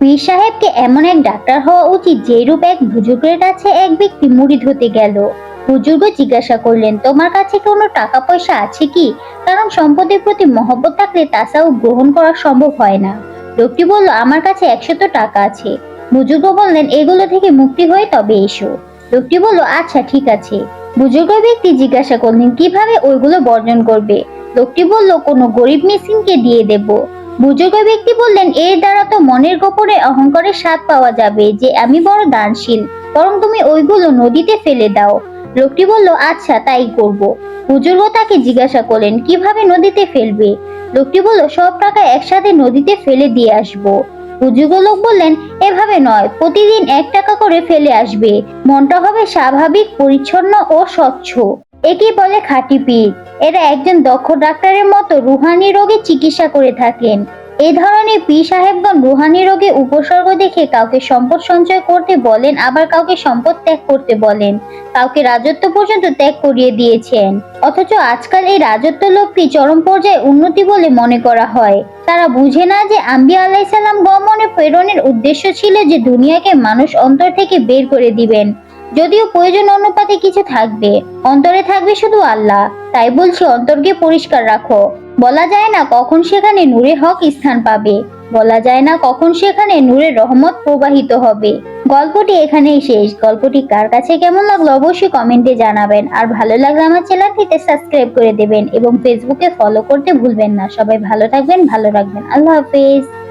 পীর সাহেবকে এমন এক ডাক্তার হওয়া উচিত যে রূপ এক বুজুর্গের কাছে এক ব্যক্তি মুড়ি হতে গেল। বুজুর্গ জিজ্ঞাসা করলেন, তোমার কাছে কোনো টাকা পয়সা আছে কি? কারণ সম্পদের প্রতি মহব্বত থাকলে তাসাও গ্রহণ করা সম্ভব হয় না। লোকটি বলল, আমার কাছে একশত টাকা আছে। বুজুর্গ বললেন, এগুলো থেকে মুক্তি হয়ে তবে এসো। লোকটি বলল আচ্ছা ঠিক আছে। বুজুর্গ ব্যক্তি জিজ্ঞাসা করলেন, কীভাবে ওইগুলো বর্জন করবে? লোকটি বলল, কোনো গরিব মিসকিনকে দিয়ে দেব। বুজুর্গ ব্যক্তি বললেন, এর দ্বারা তো মনের গোপনে অহংকারের স্বাদ পাওয়া যাবে যে আমি বড় দানশীল, বরং তুমি ওইগুলো নদীতে ফেলে দাও। লোকটি বলল আচ্ছা তাই করব। বুজুর্গ তাকে জিজ্ঞাসা করলেন, কীভাবে নদীতে ফেলবে? লোকটি বলল, সব টাকা একসাথে নদীতে ফেলে দিয়ে আসব। বুজুর্গ লোক বললেন, এভাবে নয়, প্রতিদিন এক টাকা করে ফেলে আসবে। মনটা হবে স্বাভাবিক, পরিচ্ছন্ন ও স্বচ্ছ। একে বলে খাঁটি পীর এরা একজন দক্ষ ডাক্তারের মতো রুহানি রোগে চিকিৎসা করে থাকেন। এই ধরনের পীর সাহেবগণ রুহানি রোগে উপসর্গ দেখে কাউকে সম্পদ সঞ্চয় করতে বলেন, আবার কাউকে সম্পদ ত্যাগ করতে বলেন। কাউকে রাজত্ব পর্যন্ত ত্যাগ করিয়ে দিয়েছেন। অথচ আজকাল এই রাজত্ব লোকটি চরম পর্যায়ে উন্নতি বলে মনে করা হয়। তারা বুঝে না যে আম্বিয়া আলাইসাল্লাম গমনে প্রেরণের উদ্দেশ্য ছিল যে দুনিয়াকে মানুষ অন্তর থেকে বের করে দিবেন। যদিও প্রয়োজন অনুপাতে কিছু থাকবে, অন্তরে থাকবে শুধু আল্লাহ। তাই বলছি অন্তরকে পরিষ্কার রাখো। বলা যায় না কখন সেখানে নূরে হক স্থান পাবে। বলা যায় না কখন সেখানে নূরের রহমত প্রবাহিত হবে। গল্পটি এখানেই শেষ। গল্পটি কার কাছে কেমন লাগল অবশ্যই কমেন্টে জানাবেন। আর ভালো লাগলে আমার চ্যানেলটিতে সাবস্ক্রাইব করে দেবেন এবং ফেসবুকে ফলো করতে ভুলবেন না। সবাই ভালো থাকবেন, ভালো রাখবেন। আল্লাহ হাফেজ।